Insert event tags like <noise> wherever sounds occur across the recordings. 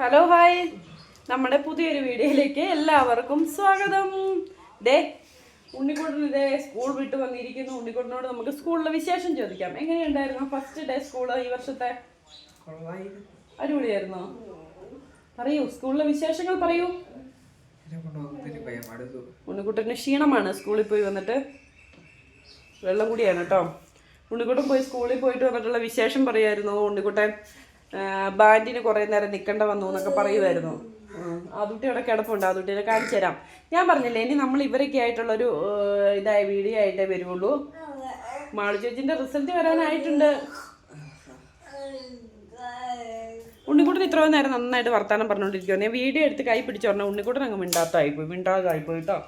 Hello hi നമ്മുടെ പുതിയൊരു വീഡിയോയിലേക്ക് എല്ലാവർക്കും സ്വാഗതം. ഡേ ഉണ്ണിക്കുട്ടൻ ഇതേ സ്കൂൾ വിട്ട് വന്നിരിക്കുന്നു. ഉണ്ണിക്കുട്ടനോട് നമുക്ക് സ്കൂളിലെ വിശേഷം ചോദിക്കാം. എങ്ങനെയുണ്ടായിരുന്നു ഫസ്റ്റ് ഡേ സ്കൂൾ ഈ വർഷത്തെ? അടിപൊളിയായിരുന്നോ? പറയൂ സ്കൂളിലെ വിശേഷങ്ങൾ പറയൂ. ഉണ്ണിക്കുട്ടന് ക്ഷീണമാണ് സ്കൂളിൽ പോയി വന്നിട്ട്. വെള്ളം കൂടിയാണ് കേട്ടോ. ഉണ്ണിക്കുട്ടൻ പോയി സ്കൂളിൽ പോയിട്ട് വന്നിട്ടുള്ള വിശേഷം പറയായിരുന്നു. ഉണ്ണിക്കുട്ടൻ ബാൻഡിന് കുറേ നേരം നിൽക്കേണ്ട വന്നു എന്നൊക്കെ പറയുമായിരുന്നു. അതുട്ടിയുടെ അവിടെ കിടപ്പുണ്ട്. അതുട്ടിനെ കാണിച്ചു തരാം. ഞാൻ പറഞ്ഞില്ലേ ഇനി നമ്മൾ ഇവരൊക്കെ ആയിട്ടുള്ളൊരു ഇതായ വീഡിയോ ആയിട്ടേ വരുള്ളൂ മാളു ചേച്ചിന്റെ റിസൾട്ട് വരാനായിട്ടുണ്ട്. ഉണ്ണിക്കുട്ടൻ ഇത്രയും നേരം നന്നായിട്ട് വർത്താനം പറഞ്ഞുകൊണ്ടിരിക്കുകയാണ് ഞാൻ വീഡിയോ എടുത്ത് കൈ പിടിച്ചു പറഞ്ഞാൽ ഉണ്ണിക്കുട്ടൻ അങ്ങ് മിണ്ടാത്തായിപ്പോയി മിണ്ടാതായിപ്പോയി കേട്ടോ.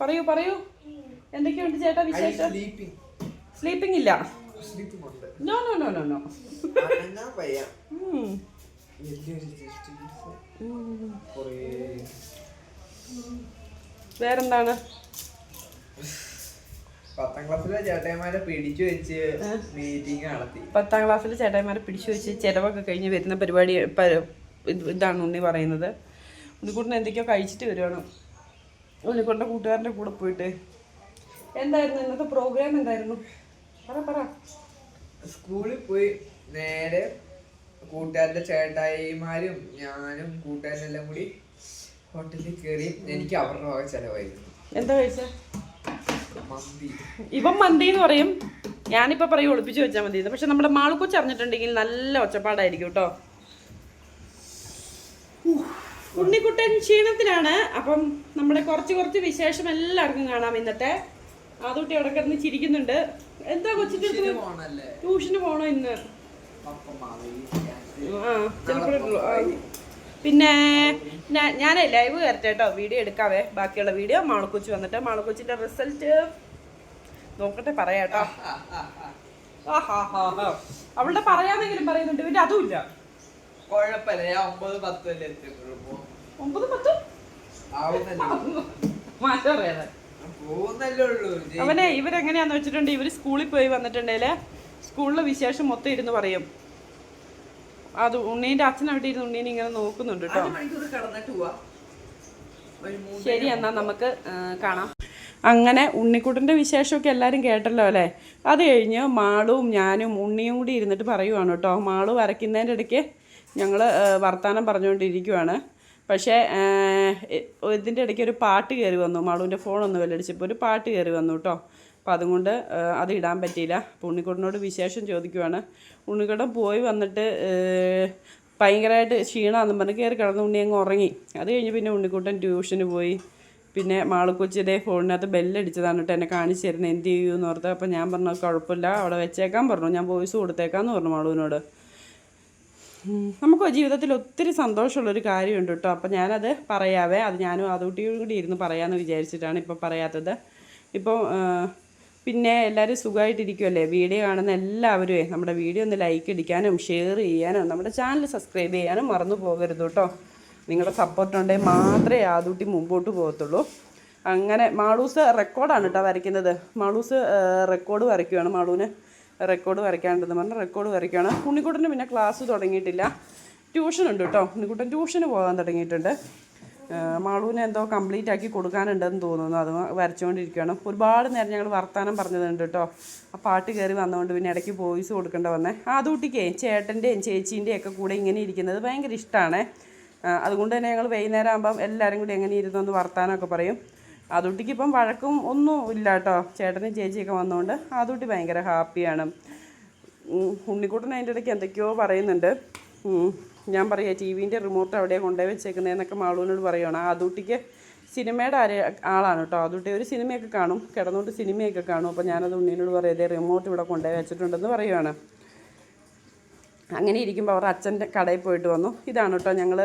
പറയൂ പറയൂ. എന്തൊക്കെയുണ്ട് ചേട്ടാ വിശേഷം? സ്ലീപ്പിംഗ് ഇല്ല. No no no no no വേറെന്താണ്? പത്താം ക്ലാസ്സിലെ ചേട്ടന്മാരെ പിടിച്ചു വെച്ച് മീറ്റിംഗ് നടത്തി. പത്താം ക്ലാസ്സിലെ ചേട്ടായിമാരെ പിടിച്ചു വെച്ച് ചിലവൊക്കെ കഴിഞ്ഞ് വരുന്ന പരിപാടി ഇതാണ് ഉണ്ണി പറയുന്നത്. ഉണ്ണിക്കുട്ടൻ എന്തൊക്കെയോ കഴിച്ചിട്ട് വരുവാണ്. ഉണ്ണിക്കുട്ടന്റെ കൂട്ടുകാരന്റെ കൂടെ പോയിട്ട്. എന്തായിരുന്നു ഇന്നത്തെ പ്രോഗ്രാം എന്തായിരുന്നു? സ്കൂളിൽ പോയി നേരെ കൂട്ടുകാരുടെ ചേട്ടായിമാരും ഞാനും കൂട്ടുകാരെല്ലാം കൂടി ഹോട്ടലിൽ കയറി എനിക്ക് അവരുടെ വക ചെലവായിരുന്നു. എന്താ കഴിച്ച? മന്തി. ഇവൻ മന്തി എന്ന് പറയും. ഞാനിപ്പോൾ പറയും ഒളിപ്പിച്ച് വെച്ചാൽ മതി. പക്ഷെ നമ്മുടെ മാളുക്കൊച്ച് അറിഞ്ഞിട്ടുണ്ടെങ്കിൽ നല്ല ഒച്ചപ്പാടായിരിക്കും കേട്ടോ. ഉണ്ണിക്കുട്ടൻ ക്ഷീണത്തിലാണ്. അപ്പം നമ്മുടെ കുറച്ച് കുറച്ച് വിശേഷം എല്ലാവർക്കും കാണാം ഇന്നത്തെ. ആദൂട്ടി അവിടെ കിടന്ന് ചിരിക്കുന്നുണ്ട്. എന്താ പോണല്ലേ? ട്യൂഷന് പോണോ ഇന്ന്. പിന്നെ ഞാൻ ലൈവ് കയറട്ടെ കേട്ടോ വീഡിയോ എടുക്കാവേ. ബാക്കിയുള്ള വീഡിയോ മാളക്കൊച്ചി വന്നിട്ട് മാളക്കൊച്ചിന്റെ റിസൾട്ട് നോക്കട്ടെ പറയാട്ടോ. അവളുടെ പറയാന്നെങ്കിലും പറയുന്നുണ്ട്. പിന്നെ അതുമില്ല. കുഴപ്പമില്ല. ഞാൻ ഒമ്പത് പത്ത് വരെ എത്തിയപ്പോഴപ്പോ ഒമ്പത് പത്ത്? ആവുന്നല്ലോ. മാറ്റം ജയി- അവനെ ഇവരെങ്ങനെയാന്ന് വെച്ചിട്ടുണ്ട് ഇവർ സ്കൂളിൽ പോയി വന്നിട്ടുണ്ടെങ്കിൽ സ്കൂളിലെ വിശേഷം മൊത്തം ഇരുന്ന് പറയും. അത് ഉണ്ണീന്റെ അച്ഛൻ അവിടെ ഇരുന്ന് ഉണ്ണീനെ ഇങ്ങനെ നോക്കുന്നുണ്ട് കേട്ടോ. ശരി എന്നാ നമുക്ക് കാണാം. അങ്ങനെ ഉണ്ണിക്കുട്ടന്റെ വിശേഷമൊക്കെ എല്ലാവരും കേട്ടല്ലോ അല്ലേ? അത് കഴിഞ്ഞ് മാളും ഞാനും ഉണ്ണിയും കൂടി ഇരുന്നിട്ട് പറയുവാണ് കേട്ടോ. മാളു വരയ്ക്കുന്നതിന്റെ ഇടയ്ക്ക് ഞങ്ങൾ വർത്താനം പറഞ്ഞുകൊണ്ടിരിക്കുവാണ്. പക്ഷേ ഇതിന്റെ ഇടയ്ക്ക് ഒരു പാട്ട് കയറി വന്നു. മാളുവിന്റെ ഫോണൊന്ന് വെല്ലടിച്ചപ്പോൾ ഒരു പാട്ട് കയറി വന്നു കേട്ടോ. അപ്പം അതുകൊണ്ട് അത് ഇടാൻ പറ്റിയില്ല. അപ്പോൾ ഉണ്ണിക്കുട്ടനോട് വിശേഷം ചോദിക്കുവാണ്. ഉണ്ണിക്കുട്ടൻ പോയി വന്നിട്ട് ഭയങ്കരമായിട്ട് ക്ഷീണമാണെന്ന് പറഞ്ഞ് കയറി കിടന്ന് ഉണ്ണി അങ്ങ് ഉറങ്ങി. അത് കഴിഞ്ഞ് പിന്നെ ഉണ്ണിക്കുട്ടൻ ട്യൂഷന് പോയി. പിന്നെ മാളക്കൊച്ചിയുടെ ഫോണിനകത്ത് ബെല്ലടിച്ചതാണ് കേട്ടോ എന്നെ കാണിച്ചു തരുന്നത്. എന്ത് ചെയ്യുമെന്ന് ഓർത്ത് അപ്പം ഞാൻ പറഞ്ഞു "അത് കുഴപ്പമില്ല. അവിടെ വെച്ചേക്കാൻ പറഞ്ഞു. ഞാൻ വോയിസ് കൊടുത്തേക്കാന്ന് പറഞ്ഞു മാളുവിനോട്. നമുക്ക് ജീവിതത്തിൽ ഒത്തിരി സന്തോഷമുള്ളൊരു കാര്യമുണ്ട് കേട്ടോ. അപ്പം ഞാനത് പറയാവേ. അത് ഞാനും അതുകൂട്ടിയും കൂടി ഇരുന്ന് പറയാമെന്ന് വിചാരിച്ചിട്ടാണ് ഇപ്പോൾ പറയാത്തത്. ഇപ്പോൾ പിന്നെ എല്ലാവരും സുഖമായിട്ടിരിക്കുമല്ലേ വീഡിയോ കാണുന്ന എല്ലാവരും നമ്മുടെ വീഡിയോ ഒന്ന് ലൈക്ക് അടിക്കാനും ഷെയർ ചെയ്യാനും നമ്മുടെ ചാനൽ സബ്സ്ക്രൈബ് ചെയ്യാനും മറന്നു പോകരുത് കേട്ടോ. നിങ്ങളുടെ സപ്പോർട്ട് ഉണ്ടെങ്കിൽ മാത്രമേ ആദൂട്ടി മുമ്പോട്ട് പോകത്തുള്ളൂ. അങ്ങനെ മാളൂസ് റെക്കോർഡാണ് കേട്ടോ വരയ്ക്കുന്നത്. മാളൂസ് റെക്കോർഡ് വരയ്ക്കുകയാണ് മാളൂന് റെക്കോർഡ് വരയ്ക്കാണ്ടെന്ന് പറഞ്ഞ് റെക്കോർഡ് വരയ്ക്കുകയാണ്. ഉണ്ണിക്കുട്ടന് പിന്നെ ക്ലാസ് തുടങ്ങിയിട്ടില്ല. ട്യൂഷൻ ഉണ്ട് കേട്ടോ ഉണ്ണിക്കുട്ടൻ ട്യൂഷന് പോകാൻ തുടങ്ങിയിട്ടുണ്ട്. മാളൂനെ എന്തോ കംപ്ലീറ്റ് ആക്കി കൊടുക്കാനുണ്ടെന്ന് തോന്നുന്നു. അത് വരച്ചുകൊണ്ടിരിക്കുകയാണ് ഒരുപാട് നേരം ഞങ്ങൾ വർത്തമാനം പറഞ്ഞതുണ്ട് കേട്ടോ ആ പാട്ട് കയറി വന്നതുകൊണ്ട് പിന്നെ ഇടയ്ക്ക് വോയിസ് കൊടുക്കേണ്ട വന്നേ. ആ അതുകൂട്ടിക്കേ ചേട്ടന്റെയും ചേച്ചീന്റെയും ഒക്കെ കൂടെ ഇങ്ങനെ ഇരിക്കുന്നത് ഭയങ്കര ഇഷ്ടമാണ് അതുകൊണ്ട് തന്നെ ഞങ്ങൾ വൈകുന്നേരം ആകുമ്പം എല്ലാവരും കൂടി എങ്ങനെ ഇരുന്നൊന്ന് വർത്താനമൊക്കെ പറയും. അതുട്ടിക്ക് ഇപ്പം വഴക്കും ഒന്നും ഇല്ല കേട്ടോ. ചേട്ടനും ചേച്ചിയൊക്കെ വന്നതുകൊണ്ട് ആദൂട്ടി ഭയങ്കര ഹാപ്പിയാണ്. ഉണ്ണിക്കൂട്ടൻ അതിന്റെ ഇടയ്ക്ക് എന്തൊക്കെയോ പറയുന്നുണ്ട്. ഞാൻ പറയാ ടി വിന്റെ റിമോട്ട് അവിടെ കൊണ്ടുപോയി വെച്ചേക്കുന്നതെന്നൊക്കെ മാളൂനോട് പറയുകയാണ് ആദൂട്ടിക്ക് സിനിമയുടെ ആരെ ആളാണ് കേട്ടോ. അതുട്ടി ഒരു സിനിമയൊക്കെ കാണും. കിടന്നുകൊണ്ട് സിനിമയൊക്കെ കാണും. അപ്പോൾ ഞാനത് ഉണ്ണീനോട് പറയാം ഇതേ റിമോട്ട് ഇവിടെ കൊണ്ടുപോയി വെച്ചിട്ടുണ്ടെന്ന് പറയുകയാണ് അങ്ങനെ ഇരിക്കുമ്പോൾ അവർ അച്ഛന്റെ കടയിൽ പോയിട്ട് വന്നു. ഇതാണ് കേട്ടോ ഞങ്ങൾ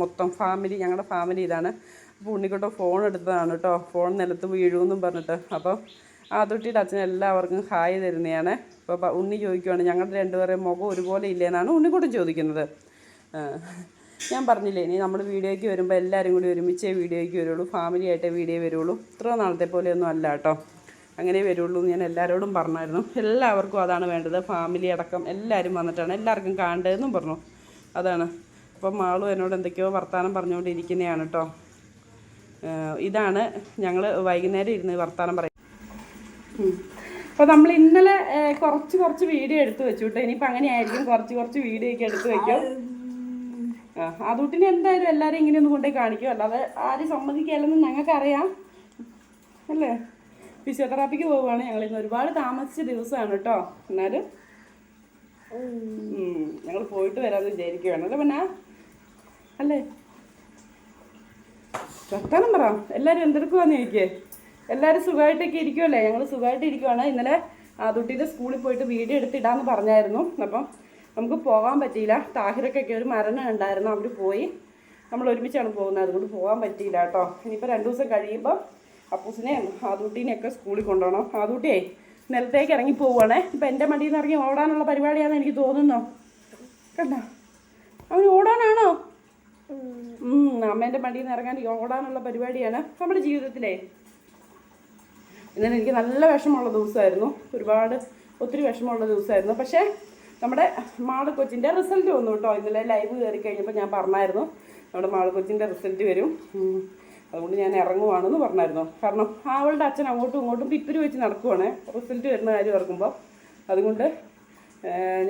മൊത്തം ഫാമിലി ഞങ്ങളുടെ ഫാമിലി ഇതാണ്. അപ്പോൾ ഉണ്ണിക്കുട്ടൻ ഫോൺ എടുത്തതാണ് കേട്ടോ ഫോൺ നിലത്ത് വീഴുമെന്നും പറഞ്ഞിട്ട്. അപ്പോൾ ആ തൊട്ടിയുടെ അച്ഛൻ എല്ലാവർക്കും ഹായ് തരുന്നതാണ് അപ്പോൾ ഉണ്ണി ചോദിക്കുവാണ് ഞങ്ങളുടെ രണ്ടുപേരെയും മുഖം ഒരുപോലെ ഇല്ലേന്നാണ് ഉണ്ണിക്കുട്ടൻ ചോദിക്കുന്നത്. ഞാൻ പറഞ്ഞില്ലേ ഇനി നമ്മൾ വീഡിയോയ്ക്ക് വരുമ്പോൾ എല്ലാവരും കൂടി ഒരുമിച്ചേ വീഡിയോയ്ക്ക് വരുള്ളൂ. ഫാമിലി ആയിട്ടേ വീഡിയോ വരുള്ളൂ. ഇത്ര നാളത്തെ പോലെയൊന്നും അല്ല കേട്ടോ അങ്ങനെ വരുള്ളൂ എന്ന് ഞാൻ എല്ലാവരോടും പറഞ്ഞായിരുന്നു. എല്ലാവർക്കും അതാണ് വേണ്ടത്. ഫാമിലി അടക്കം എല്ലാവരും വന്നിട്ടാണ് എല്ലാവർക്കും കാണേണ്ടതെന്നും പറഞ്ഞു. അതാണ്. അപ്പം മാളും എന്നോട് എന്തൊക്കെയോ വർത്തമാനം പറഞ്ഞുകൊണ്ടിരിക്കുന്നതാണ് കേട്ടോ ഇതാണ് ഞങ്ങൾ വൈകുന്നേരം ഇരുന്ന് വർത്തമാനം പറയും അപ്പോൾ നമ്മൾ ഇന്നലെ കുറച്ച് കുറച്ച് വീഡിയോ എടുത്ത് വെച്ചു കേട്ടോ. ഇനിയിപ്പോൾ അങ്ങനെയായിരിക്കും കുറച്ച് കുറച്ച് വീഡിയോ ഒക്കെ എടുത്ത് വെക്കും. ആ അതുട്ടിനെ എന്തായാലും എല്ലാവരും ഇങ്ങനെ ഒന്ന് കൊണ്ടുപോയി കാണിക്കും. അല്ലാതെ ആരും സമ്മതിക്കാല്ലെന്ന് ഞങ്ങൾക്കറിയാം. അല്ലേ? ഫിസിയോതെറാപ്പിക്ക് പോവുകയാണ് ഞങ്ങൾ. ഇന്ന് ഒരുപാട് താമസിച്ച ദിവസമാണ് കേട്ടോ. എന്നാലും ഞങ്ങൾ പോയിട്ട് വരാമെന്ന് വിചാരിക്കുകയാണ്. അല്ലേ പിന്നെ? അല്ലേ? വർത്താനം പറ. എല്ലാവരും എന്തെടുക്കുവാന്ന് ചോദിക്കേ. എല്ലാവരും സുഖമായിട്ടൊക്കെ ഇരിക്കുമല്ലേ ഞങ്ങൾ സുഖമായിട്ട് ഇരിക്കുവാണ്. ഇന്നലെ അതുട്ടിയുടെ സ്കൂളിൽ പോയിട്ട് വീഡിയോ എടുത്തിടാന്ന് പറഞ്ഞായിരുന്നു. അപ്പം നമുക്ക് പോകാൻ പറ്റിയില്ല. താഹിറക്കൊക്കെ ഒരു മരണം ഉണ്ടായിരുന്നു. അവർ പോയി. നമ്മൾ ഒരുമിച്ചാണ് പോകുന്നത്. അതുകൊണ്ട് പോകാൻ പറ്റിയില്ല കേട്ടോ. ഇനിയിപ്പോൾ രണ്ട് ദിവസം കഴിയുമ്പോൾ അപ്പൂസിനെയും ആദൂട്ടീനെയൊക്കെ സ്കൂളിൽ കൊണ്ടുപോകണം. ആദൂട്ടിയേ നിലത്തേക്ക് ഇറങ്ങി പോവുകയാണേ. ഇപ്പം എന്റെ മടിയിൽ നിന്ന് ഇറങ്ങി ഓടാനുള്ള പരിപാടിയാണെന്ന് എനിക്ക് തോന്നുന്നു. കണ്ടോ? അവന് ഓടാനാണോ? അമ്മേന്റെ മടിയിൽ നിന്ന് ഇറങ്ങാൻ ഓടാനുള്ള പരിപാടിയാണ് നമ്മുടെ ജീവിതത്തിലെ. ഇന്നലെ എനിക്ക് നല്ല വിഷമമുള്ള ദിവസമായിരുന്നു. ഒരുപാട് ഒത്തിരി വിഷമമുള്ള ദിവസമായിരുന്നു. പക്ഷേ നമ്മുടെ മാൾ കൊച്ചിന്റെ റിസൾട്ട് വന്നു കേട്ടോ. ഇന്നലെ ലൈവ് കയറി കഴിഞ്ഞപ്പോൾ ഞാൻ പറഞ്ഞായിരുന്നു നമ്മുടെ മാൾ കൊച്ചിന്റെ റിസൾട്ട് വരും. അതുകൊണ്ട് ഞാൻ ഇറങ്ങുവാണെന്ന് പറഞ്ഞായിരുന്നു. കാരണം അവളുടെ അച്ഛൻ അങ്ങോട്ടും ഇങ്ങോട്ടും പിപ്പിരി വെച്ച് നടക്കുവാണ്. റിസൾട്ട് വരുന്ന കാര്യം ഇറങ്ങുമ്പോൾ അതുകൊണ്ട്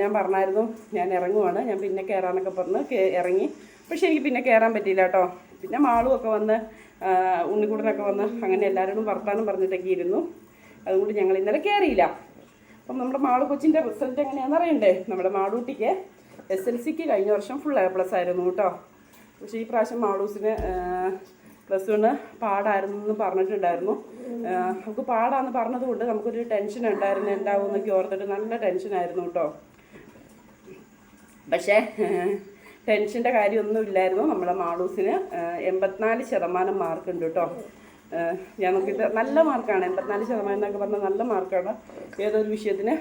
ഞാൻ പറഞ്ഞായിരുന്നു ഞാൻ ഇറങ്ങുവാണ്. ഞാൻ പിന്നെ കയറാനൊക്കെ പറഞ്ഞ് ഇറങ്ങി പക്ഷേ എനിക്ക് പിന്നെ കയറാൻ പറ്റിയില്ല കേട്ടോ. പിന്നെ മാളും ഒക്കെ വന്ന് ഉണ്ണിക്കൂടനൊക്കെ വന്ന് അങ്ങനെ എല്ലാവരോടും വർത്താനം പറഞ്ഞിട്ടൊക്കെ ഇരുന്നു. അതുകൊണ്ട് ഞങ്ങൾ ഇന്നലെ കയറിയില്ല അപ്പം നമ്മുടെ മാളു കൊച്ചിന്റെ റിസൾട്ട് എങ്ങനെയാണെന്ന് അറിയണ്ടേ? നമ്മുടെ മാളൂട്ടിക്ക് എസ് എൽ സിക്ക് കഴിഞ്ഞ വർഷം ഫുൾ എ പ്ലസ് ആയിരുന്നു കേട്ടോ. പക്ഷേ ഈ പ്രാവശ്യം മാളൂസിന് പ്ലസ് വണ് പാടായിരുന്നു എന്ന് പറഞ്ഞിട്ടുണ്ടായിരുന്നു. നമുക്ക് പാടാന്ന് പറഞ്ഞതുകൊണ്ട് നമുക്കൊരു ടെൻഷൻ ഉണ്ടായിരുന്നു എന്താവും എന്നൊക്കെ ഓർത്തിട്ട് നല്ല ടെൻഷനായിരുന്നു കേട്ടോ. പക്ഷേ ടെൻഷന്റെ കാര്യമൊന്നും ഇല്ലായിരുന്നു നമ്മളെ മാളൂസിന് എൺപത്തിനാല് ശതമാനം മാർക്ക് ഉണ്ട് കേട്ടോ ഞാൻ നോക്കിയിട്ട് നല്ല മാർക്കാണ്. എൺപത്തിനാല് ശതമാനം എന്നൊക്കെ പറഞ്ഞാൽ നല്ല മാർക്കാണ്. ഏതൊരു വിഷയത്തിന്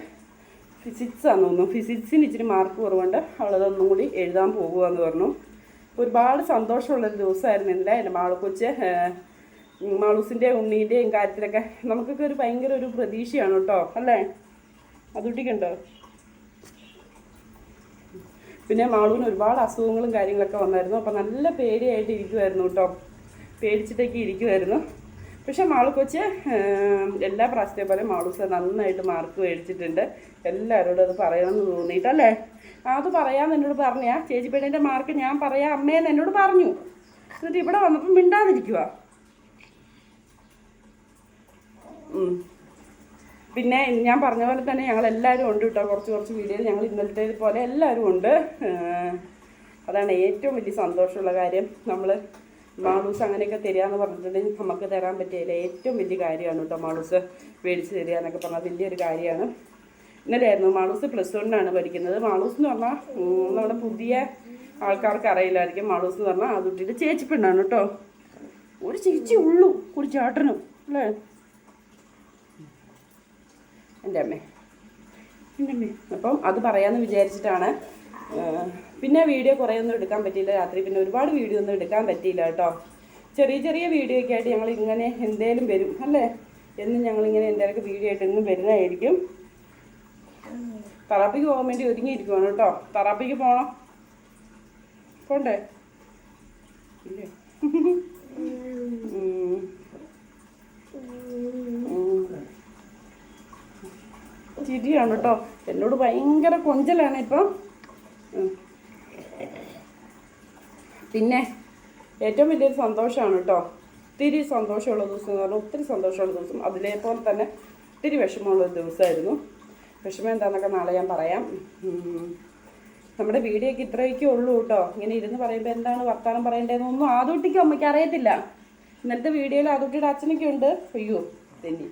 ഫിസിക്സ് ആണെന്ന് തോന്നുന്നു. ഫിസിക്സിന് ഇച്ചിരി മാർക്ക് കുറവുണ്ട്. അവളതൊന്നും കൂടി എഴുതാൻ പോകുകയെന്ന് പറഞ്ഞു. ഒരുപാട് സന്തോഷമുള്ളൊരു ദിവസമായിരുന്നു ഇന്നലെ എന്റെ മാളക്കൊച്ച് മാളൂസിന്റെ ഉണ്ണീന്റെയും കാര്യത്തിലൊക്കെ നമുക്കൊക്കെ ഒരു ഭയങ്കര ഒരു പ്രതീക്ഷയാണ് കേട്ടോ. അല്ലേ? അതുട്ടിക്കുണ്ടോ? പിന്നെ മാളൂന് ഒരുപാട് അസുഖങ്ങളും കാര്യങ്ങളൊക്കെ വന്നായിരുന്നു. അപ്പം നല്ല പേടിയായിട്ട് ഇരിക്കുമായിരുന്നു കേട്ടോ. പേടിച്ചിട്ടൊക്കെ ഇരിക്കുമായിരുന്നു പക്ഷെ മാളു കൊച്ച് എല്ലാ പ്രാവശ്യത്തെ പോലെ മാളൂസ് നന്നായിട്ട് മാർക്ക് മേടിച്ചിട്ടുണ്ട്. എല്ലാവരോടും അത് പറയണമെന്ന് തോന്നിയിട്ടല്ലേ അത് പറയാമെന്ന് എന്നോട് പറഞ്ഞാ ചേച്ചി പേടേന്റെ മാർക്ക് ഞാൻ പറയാം അമ്മയെന്ന് എന്നോട് പറഞ്ഞു. എന്നിട്ട് ഇവിടെ വന്നപ്പോൾ മിണ്ടാതിരിക്കുക പിന്നെ ഞാൻ പറഞ്ഞ പോലെ തന്നെ ഞങ്ങൾ എല്ലാവരും ഉണ്ട് കേട്ടോ കുറച്ച് കുറച്ച് വീഡിയോ ഞങ്ങൾ ഇന്നലത്തെ പോലെ എല്ലാവരും ഉണ്ട്. അതാണ് ഏറ്റവും വലിയ സന്തോഷമുള്ള കാര്യം. നമ്മൾ മാളൂസ് അങ്ങനെയൊക്കെ തരികയെന്ന് പറഞ്ഞിട്ടുണ്ടെങ്കിൽ നമുക്ക് തരാൻ പറ്റിയില്ല ഏറ്റവും വലിയ കാര്യമാണ് കേട്ടോ മാളൂസ് മേടിച്ച് തരിക എന്നൊക്കെ പറഞ്ഞാൽ വലിയൊരു കാര്യമാണ്. ഇന്നലെയായിരുന്നു മാളൂസ് പ്ലസ് വണ്ണാണ് പഠിക്കുന്നത്. മാളൂസ് എന്ന് പറഞ്ഞാൽ നമ്മുടെ പുതിയ ആൾക്കാർക്ക് അറിയില്ലായിരിക്കും മാളൂസ് എന്ന് പറഞ്ഞാൽ അതുട്ടിയുടെ ചേച്ചി പെണ്ണാണ് കേട്ടോ ഒരു ചേച്ചി ഉള്ളൂ ഒരു ചേട്ടനും അല്ലേ? എന്റെ അമ്മേ. എന്റെ അമ്മേ. അപ്പം അത് പറയാമെന്ന് വിചാരിച്ചിട്ടാണ്. പിന്നെ വീഡിയോ കുറേ ഒന്നും എടുക്കാൻ പറ്റിയില്ല രാത്രി. പിന്നെ ഒരുപാട് വീഡിയോ ഒന്നും എടുക്കാൻ പറ്റിയില്ല കേട്ടോ. ചെറിയ ചെറിയ വീഡിയോ ഒക്കെ ആയിട്ട് ഞങ്ങൾ ഇങ്ങനെ എന്തേലും വരും അല്ലേ? എന്നും ഞങ്ങളിങ്ങനെ എന്തെങ്കിലും വീഡിയോ ആയിട്ട് എന്നും വരുന്നതായിരിക്കും. തറാപ്പിക്ക് പോകാൻ വേണ്ടി ഒരുങ്ങിയിരിക്കുവാണ് കേട്ടോ. തറാപ്പിക്ക് പോകണം പോണ്ടേ? ഇല്ലേ. <laughs> ചിരിയാണ് കേട്ടോ. എന്നോട് ഭയങ്കര കൊഞ്ചലാണ് ഇപ്പം. പിന്നെ ഏറ്റവും വലിയൊരു സന്തോഷമാണ് കേട്ടോ. ഒത്തിരി സന്തോഷമുള്ള ദിവസം എന്ന് പറഞ്ഞാൽ ഒത്തിരി സന്തോഷമുള്ള ദിവസം. അതിലേപോലെ തന്നെ ഒത്തിരി വിഷമമുള്ള ദിവസമായിരുന്നു. വിഷമം എന്താണെന്നൊക്കെ നാളെ ഞാൻ പറയാം. നമ്മുടെ വീഡിയോക്ക് ഇത്രയൊക്കെ ഉള്ളൂ കേട്ടോ. ഇങ്ങനെ ഇരുന്ന് പറയുമ്പോൾ എന്താണ് വർത്താനം വർത്തമാനം പറയേണ്ടതെന്നൊന്നും ആദൂട്ടിക്കും അമ്മയ്ക്ക് അറിയത്തില്ല. ഇന്നലത്തെ വീഡിയോയിൽ ആദ്യട്ടിയുടെ അച്ഛനൊക്കെ ഉണ്ട്. അയ്യോ തെന്നി.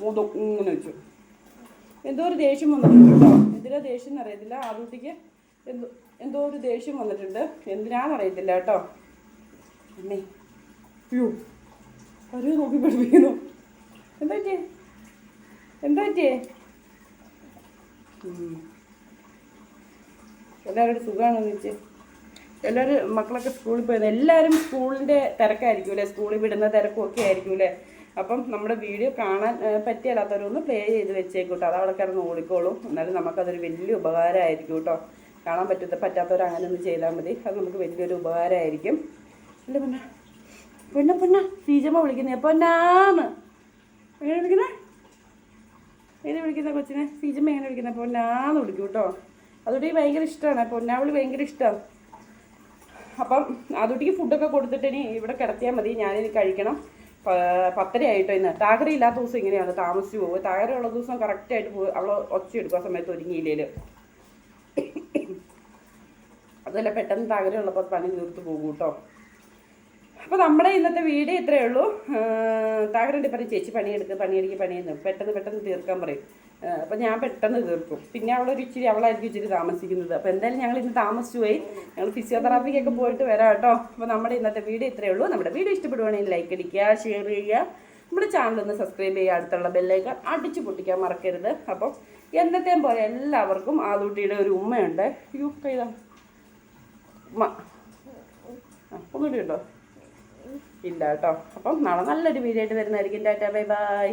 മൂതം ഇങ്ങനെ വെച്ചു. എന്തോ ഒരു ദേഷ്യം വന്നിട്ടുണ്ട്? കേട്ടോ എന്തിനാ ദേഷ്യം എന്നറിയത്തില്ല ആദ്യത്തേക്ക് എന്തോ എന്തോ ഒരു ദേഷ്യം വന്നിട്ടുണ്ട്. എന്തിനാണെന്നറിയത്തില്ല കേട്ടോ. അമ്മേ. അയ്യോ. ഒരു നോക്കി പഠിപ്പിക്കുന്നു എന്താ പറ്റിയേ? എന്താ പറ്റിയേ. എല്ലാവരുടെ സുഖമാണെന്ന് വെച്ച് എല്ലാവരും മക്കളൊക്കെ സ്കൂളിൽ പോയത് എല്ലാവരും സ്കൂളിന്റെ തിരക്കായിരിക്കും അല്ലേ? സ്കൂളിൽ വിടുന്ന തിരക്കും ഒക്കെ ആയിരിക്കും അല്ലേ? അപ്പം നമ്മുടെ വീഡിയോ കാണാൻ പറ്റിയല്ലാത്തവരൊന്ന് പ്ലേ ചെയ്ത് വെച്ചേക്കൂട്ടോ അത് അവിടെ കിടന്ന് ഓടിക്കോളും. എന്നാലും നമുക്കതൊരു വലിയ ഉപകാരമായിരിക്കും കേട്ടോ. കാണാൻ പറ്റാത്ത പറ്റാത്തവർ അങ്ങനെ ഒന്ന് ചെയ്താൽ മതി. അത് നമുക്ക് വലിയൊരു ഉപകാരമായിരിക്കും. അല്ല പൊന്ന? പൊന്ന പൊന്ന? സീജമ്മ വിളിക്കുന്നേ. പൊന്നാന്ന് എങ്ങനെ വിളിക്കുന്നേ? എങ്ങനെ വിളിക്കുന്ന കൊച്ചിനെ? സീജമ്മ എങ്ങനെ വിളിക്കുന്ന? പൊന്നാന്ന് വിളിക്കും കേട്ടോ. അതുകൊണ്ട് ഭയങ്കര ഇഷ്ടമാണ് പൊന്നാവിളി ഭയങ്കര ഇഷ്ടമാണ് അപ്പം അതുട്ടിക്ക് ഫുഡൊക്കെ കൊടുത്തിട്ട് ഇനി ഇവിടെ കിടത്തിയാൽ മതി. ഞാനിനി കഴിക്കണം. പ- പത്തര ആയിട്ടോ ഇന്ന്. താകര ഇല്ലാത്ത ദിവസം ഇങ്ങനെയാണ് താമസിച്ച് പോകും താകര ഉള്ള ദിവസം കറക്റ്റായിട്ട് പോകും അവൾ ഒച്ച എടുക്കും ആ സമയത്ത് ഒരുങ്ങിയില്ലേൽ. അതല്ല പെട്ടെന്ന് താകരയുള്ളപ്പോൾ പണി തീർത്ത് പോകും കേട്ടോ. അപ്പോൾ നമ്മുടെ ഇന്നത്തെ വീഡിയോ ഇത്രയേ ഉള്ളൂ. താകരന്റെ പറയും ചേച്ചി പണിയെടുക്ക് പണിയെടുക്കി പണിയെന്ന് പെട്ടെന്ന് പെട്ടെന്ന് തീർക്കാൻ പറയും. അപ്പോൾ ഞാൻ പെട്ടെന്ന് തീർക്കും. പിന്നെ അവളൊരു ഇച്ചിരി അവളായിരിക്കും ഇച്ചിരി താമസിക്കുന്നത്. അപ്പോൾ എന്തായാലും ഞങ്ങൾ ഇന്ന് താമസിച്ചു പോയി. ഞങ്ങൾ ഫിസിയോതെറാപ്പിക്കൊക്കെ പോയിട്ട് വരാം കേട്ടോ. അപ്പോൾ നമ്മുടെ ഇന്നത്തെ വീഡിയോ ഇത്രയേ ഉള്ളൂ. നമ്മുടെ വീഡിയോ ഇഷ്ടപ്പെടുവാണെങ്കിൽ ലൈക്ക് അടിക്കുക ഷെയർ ചെയ്യുക. നമ്മുടെ ചാനൽ ഒന്ന് സബ്സ്ക്രൈബ് ചെയ്യുക. അടുത്തുള്ള ബെല്ലൈക്കൺ അടിച്ചു പൊട്ടിക്കാൻ മറക്കരുത്. അപ്പം എന്നത്തെയും പോലെ എല്ലാവർക്കും ആദൂട്ടിയുടെ ഒരു ഉമ്മയുണ്ട്. യു കൈതാ ഉമ്മ. ഒന്നുകൂടി ഉണ്ടോ? ഇല്ല കേട്ടോ. അപ്പം നാളെ നല്ലൊരു വീഡിയോ ആയിട്ട് വരുന്നതായിരിക്കും. Tata bye bye